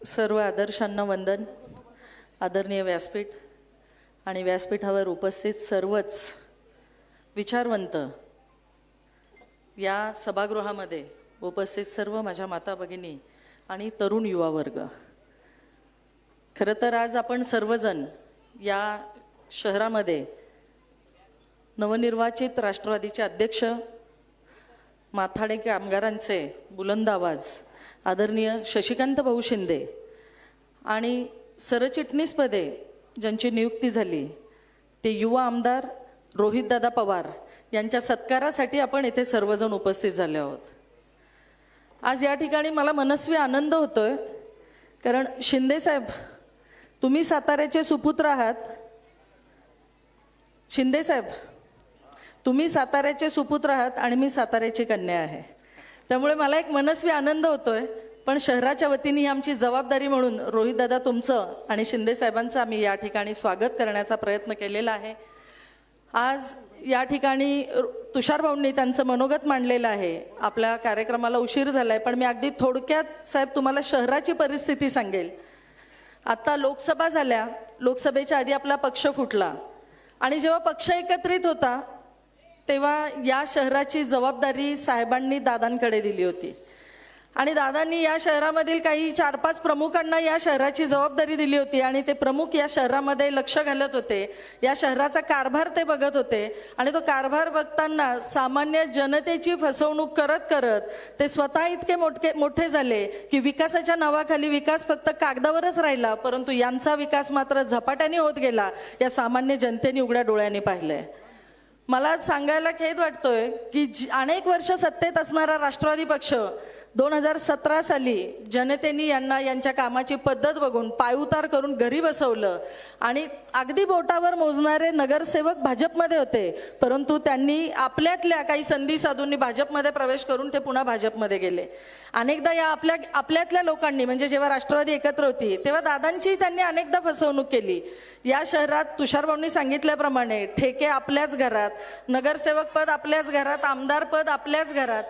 सर्व आदर्शांना वंदन. आदरणीय व्यासपीठ आणि व्यासपीठावर उपस्थित सर्वच विचारवंत या सभागृहामध्ये उपस्थित सर्व माझ्या माता भगिनी आणि तरुण युवा वर्ग खरं तर आज आपण सर्वजण या शहरामध्ये नवनिर्वाचित राष्ट्रवादीचे अध्यक्ष माथाडे कामगारांचे बुलंद आवाज आदरणीय शशिकांत भाऊ शिंदे आणि सरचिटणीसपदे ज्यांची नियुक्ती झाली ते युवा आमदार रोहितदादा पवार यांच्या सत्कारासाठी आपण इथे सर्वजण उपस्थित झाले आहोत. आज या ठिकाणी मला मनस्वी आनंद होतोय कारण शिंदे साहेब तुम्ही साताऱ्याचे सुपुत्र आहात. शिंदे साहेब तुम्ही साताऱ्याचे सुपुत्र आहात आणि मी साताऱ्याची कन्या आहे. त्यामुळे मला एक मनस्वी आनंद होतोय. पण शहराच्या वतीने ही आमची जबाबदारी म्हणून रोहितदादा तुमचं आणि शिंदे साहेबांचं आम्ही या ठिकाणी स्वागत करण्याचा प्रयत्न केलेला आहे. आज या ठिकाणी तुषार भाऊंनी त्यांचं मनोगत मांडलेलं आहे. आपल्या कार्यक्रमाला उशीर झालाय पण मी अगदी थोडक्यात साहेब तुम्हाला शहराची परिस्थिती सांगेल. आत्ता लोकसभा झाल्या लोकसभेच्या आधी आपला पक्ष फुटला. आणि जेव्हा पक्ष एकत्रित होता तेव्हा या शहराची जबाबदारी साहेबांनी दादांकडे दिली होती. आणि दादांनी या शहरामधील काही चार पाच प्रमुखांना या शहराची जबाबदारी दिली होती आणि ते प्रमुख या शहरामध्ये लक्ष घालत होते. या शहराचा कारभार ते बघत होते आणि तो कारभार बघताना सामान्य जनतेची फसवणूक करत करत ते स्वतः इतके मोठे मोठे झाले की विकासाच्या नावाखाली विकास फक्त कागदावरच राहिला परंतु यांचा विकास मात्र झपाट्याने होत गेला या सामान्य जनतेने उघड्या डोळ्याने पाहिलंय. मला सांगायला खेद वाटतोय की जी- अनेक वर्ष सत्तेत असणारा राष्ट्रवादी पक्ष दोन हजार सतरा साली जनतेने यांना यांच्या कामाची पद्धत बघून पायउतार करून घरी बसवलं. आणि अगदी बोटावर मोजणारे नगरसेवक भाजपमध्ये होते. परंतु त्यांनी आपल्यातल्या काही संधी साधूंनी भाजपमध्ये प्रवेश करून ते पुन्हा भाजपमध्ये गेले. अनेकदा या आपल्या आपल्यातल्या लोकांनी म्हणजे जेव्हा राष्ट्रवादी एकत्र होती तेव्हा दादांची त्यांनी अनेकदा फसवणूक केली. या शहरात तुषार भाऊंनी सांगितल्याप्रमाणे ठेके आपल्याच घरात नगरसेवक पद आपल्याच घरात आमदार पद आपल्याच घरात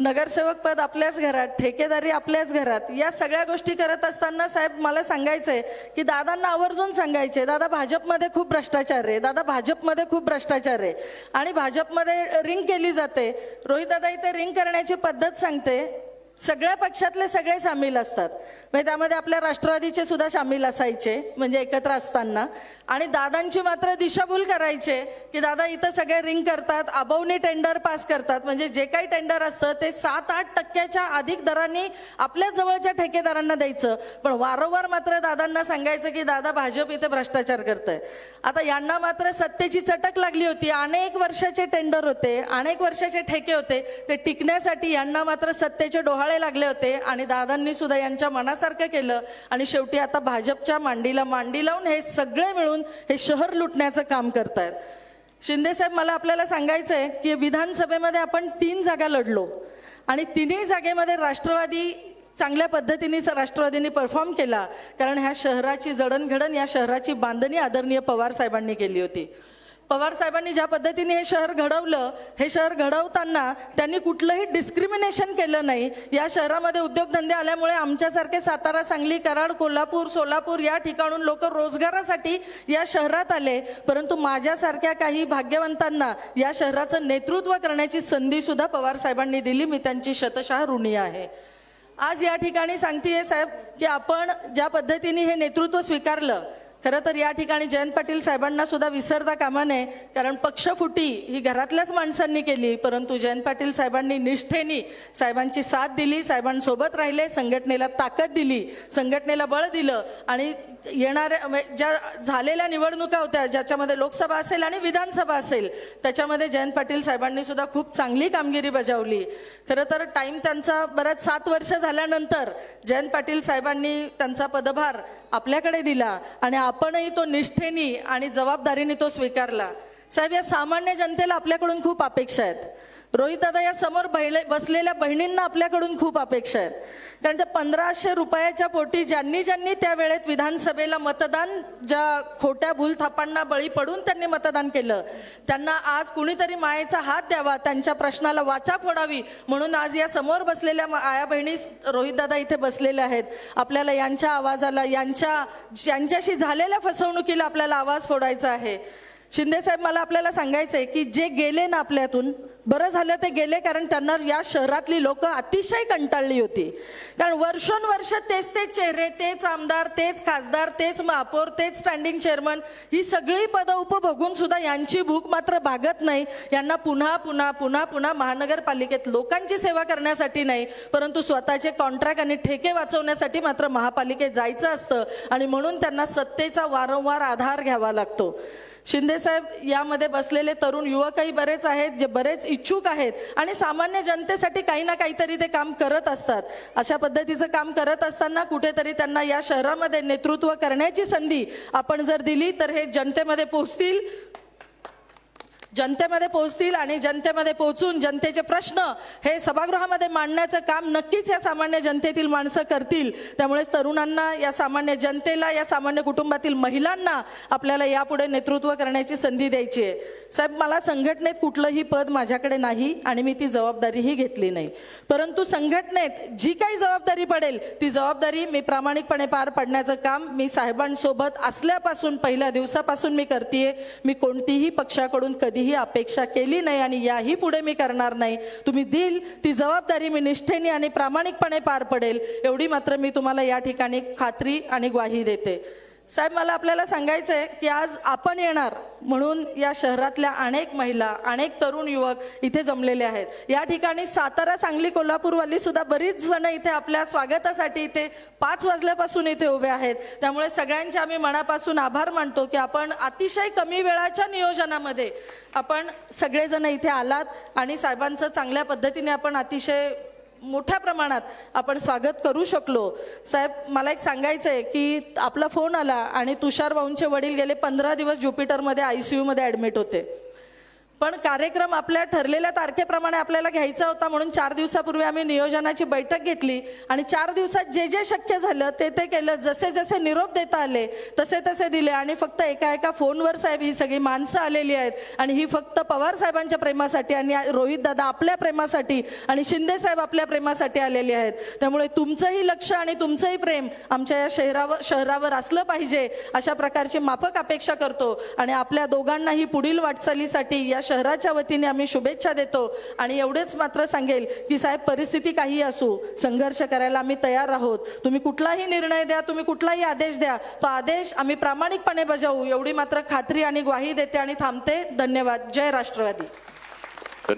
नगरसेवक पद आपल्याच घरात ठेकेदारी आपल्याच घरात या सगळ्या गोष्टी करत असताना साहेब मला सांगायचंय की दादांना आवर्जून सांगायचे दादा भाजपमध्ये खूप भ्रष्टाचार आहे दादा भाजपमध्ये खूप भ्रष्टाचार आहे. आणि भाजपमध्ये रिंग केली जाते. रोहित दादा इथे रिंग करण्याची पद्धत सांगते. सगळ्या पक्षातले सगळे सामील असतात. म्हणजे त्यामध्ये आपल्या राष्ट्रवादीचे सुद्धा सामील असायचे म्हणजे एकत्र असताना. आणि दादांची मात्र दिशाभूल करायचे की दादा इथं सगळे रिंग करतात अबवनी टेंडर पास करतात. म्हणजे जे काही टेंडर असतं ते सात आठ टक्क्याच्या अधिक दरांनी आपल्या जवळच्या ठेकेदारांना द्यायचं. पण वारंवार मात्र दादांना सांगायचं की दादा भाजप इथे भ्रष्टाचार करतंय. आता यांना मात्र सत्तेची चटक लागली होती. अनेक वर्षाचे टेंडर होते अनेक वर्षाचे ठेके होते. ते टिकण्यासाठी यांना मात्र सत्तेचे डोहाळ लागले होते आणि दादांनी सुद्धा यांच्या मनासारखं केलं. आणि शेवटी आता भाजपच्या मांडीला मांडी लावून हे सगळे मिळून हे शहर लुटण्याचं काम करतायत. शिंदे साहेब मला आपल्याला सांगायचं आहे की विधानसभेमध्ये आपण तीन जागा लढलो. आणि तिन्ही जागेमध्ये राष्ट्रवादी चांगल्या पद्धतीने राष्ट्रवादीने परफॉर्म केला. कारण ह्या शहराची जडणघडण या शहराची बांधणी आदरणीय पवार साहेबांनी केली होती. पवार साहेबांनी ज्या पद्धतीने हे शहर घडवलं हे शहर घडवताना त्यांनी कुठलंही डिस्क्रिमिनेशन केलं नाही. या शहरामध्ये उद्योगधंदे आल्यामुळे आमच्यासारखे सातारा सांगली कराड कोल्हापूर सोलापूर या ठिकाणून लोक रोजगारासाठी या शहरात आले. परंतु माझ्यासारख्या काही भाग्यवंतांना या शहराचं नेतृत्व करण्याची संधीसुद्धा पवार साहेबांनी दिली. मी त्यांची शतशः ऋणी आहे. आज या ठिकाणी सांगतेय साहेब की आपण ज्या पद्धतीने हे नेतृत्व स्वीकारलं खरं तर या ठिकाणी जयंत पाटील साहेबांना सुद्धा विसरता कामा नये कारण पक्षफुटी ही घरातल्याच माणसांनी केली परंतु जयंत पाटील साहेबांनी निष्ठेनी साहेबांची साथ दिली साहेबांसोबत राहिले संघटनेला ताकद दिली संघटनेला बळ दिलं आणि येणाऱ्या म्हणजे ज्या झालेल्या निवडणुका होत्या ज्याच्यामध्ये लोकसभा असेल आणि विधानसभा असेल त्याच्यामध्ये जयंत पाटील साहेबांनी सुद्धा खूप चांगली कामगिरी बजावली. खरं तर टाईम त्यांचा बऱ्याच सात वर्ष झाल्यानंतर जयंत पाटील साहेबांनी त्यांचा पदभार आपल्याकडे दिला आणि आपणही तो निष्ठेनी आणि जबाबदारीने तो स्वीकारला. साहेब या सामान्य जनतेला आपल्याकडून खूप अपेक्षा आहेत. रोहित दादा या समोर बहिले बसलेल्या बहिणींना आपल्याकडून खूप अपेक्षा आहेत. कारण त्या पंधराशे रुपयाच्या पोटी ज्यांनी ज्यांनी त्या वेळेत विधानसभेला मतदान ज्या खोट्या भूलथापांना बळी पडून त्यांनी मतदान केलं त्यांना आज कुणीतरी मायेचा हात द्यावा त्यांच्या प्रश्नाला वाचा फोडावी म्हणून आज या समोर बसलेल्या आया बहिणी रोहित दादा इथे बसलेल्या आहेत. आपल्याला यांच्या आवाजाला यांच्या यांच्याशी झालेल्या फसवणुकीला आपल्याला आवाज फोडायचा आहे. शिंदे साहेब मला आपल्याला सांगायचं आहे की जे गेले ना आपल्यातून बरं झालं ते गेले कारण त्यांना या शहरातली लोक अतिशय कंटाळली होती. कारण वर्षोनवर्ष तेच ते चेहरे तेच आमदार तेच खासदार तेच महापौर तेच स्टँडिंग चेअरमन ही सगळी पदं उपभोगून सुद्धा यांची भूक मात्र भागत नाही. यांना पुन्हा पुन्हा पुन्हा पुन्हा महानगरपालिकेत लोकांची सेवा करण्यासाठी नाही परंतु स्वतःचे कॉन्ट्रॅक्ट आणि ठेके वाचवण्यासाठी मात्र महापालिकेत जायचं असतं आणि म्हणून त्यांना सत्तेचा वारंवार आधार घ्यावा लागतो. शिंदेसाहेब यामध्ये बसलेले तरुण युवकही बरेच आहेत जे बरेच इच्छुक आहेत आणि सामान्य जनतेसाठी काही ना काहीतरी ते काम करत असतात. अशा पद्धतीचं काम करत असताना कुठेतरी त्यांना या शहरामध्ये नेतृत्व करण्याची संधी आपण जर दिली तर हे जनतेमध्ये पोहोचतील. जनतेमध्ये पोहोचतील आणि जनतेमध्ये पोहोचून जनतेचे प्रश्न हे सभागृहामध्ये मांडण्याचं काम नक्कीच या सामान्य जनतेतील माणसं करतील. त्यामुळे तरुणांना या सामान्य जनतेला या सामान्य कुटुंबातील महिलांना आपल्याला यापुढे नेतृत्व करण्याची संधी द्यायची आहे. साहेब मला संघटनेत कुठलंही पद माझ्याकडे नाही आणि मी ती जबाबदारीही घेतली नाही. परंतु संघटनेत जी काही जबाबदारी पडेल ती जबाबदारी मी प्रामाणिकपणे पार पाडण्याचं काम मी साहेबांसोबत असल्यापासून पहिल्या दिवसापासून मी करते मी कोणतीही पक्षाकडून कधी कधीही अपेक्षा केली नाही आणि याही पुढे मी करणार नाही. तुम्ही दिल ती जबाबदारी मी निष्ठेने आणि प्रामाणिकपणे पार पडेल. एवढी मात्र मी तुम्हाला या ठिकाणी खात्री आणि ग्वाही देते. साहेब मला आपल्याला सांगायचं आहे की आज आपण येणार म्हणून या शहरातल्या अनेक महिला अनेक तरुण युवक इथे जमलेले आहेत. या ठिकाणी सातारा सांगली कोल्हापूरवाली सुद्धा बरीच जण इथे आपल्या स्वागतासाठी इथे पाच वाजल्यापासून इथे उभे आहेत. त्यामुळे सगळ्यांचे आम्ही मनापासून आभार मानतो की आपण अतिशय कमी वेळाच्या नियोजनामध्ये आपण सगळेजण इथे आलात आणि साहेबांचं चांगल्या पद्धतीने आपण अतिशय मोठ्या प्रमाणात आपण स्वागत करू शकलो. साहेब मला एक सांगायचं आहे की आपला फोन आला आणि तुषार भाऊंचे वडील गेले पंधरा दिवस ज्युपिटरमध्ये आय सी यूमध्ये ॲडमिट होते. पण कार्यक्रम आपल्या ठरलेल्या तारखेप्रमाणे आपल्याला घ्यायचा होता म्हणून चार दिवसापूर्वी आम्ही नियोजनाची बैठक घेतली आणि चार दिवसात जे जे शक्य झालं ते ते केलं. जसे जसे निरोप देता आले तसे तसे दिले आणि फक्त एका एका फोनवर साहेब ही सगळी माणसं आलेली आहेत आणि ही फक्त पवार साहेबांच्या प्रेमासाठी आणि रोहित दादा आपल्या प्रेमासाठी आणि शिंदे साहेब आपल्या प्रेमासाठी आलेले आहेत. त्यामुळे तुमचंही लक्ष आणि तुमचंही प्रेम आमच्या या शहरावर शहरावर असलं पाहिजे अशा प्रकारची माफक अपेक्षा करतो आणि आपल्या दोघांनाही पुढील वाटचालीसाठी या शहराच्या वतीने आम्ही शुभेच्छा देतो. आणि एवढेच मात्र सांगेल की साहेब परिस्थिती काही असू संघर्ष करायला आम्ही तयार आहोत. तुम्ही कुठलाही निर्णय द्या तुम्ही कुठलाही आदेश द्या तो आदेश आम्ही प्रामाणिकपणे बजावू. एवढी मात्र खात्री आणि ग्वाही देते आणि थांबते. धन्यवाद. जय राष्ट्रवादी.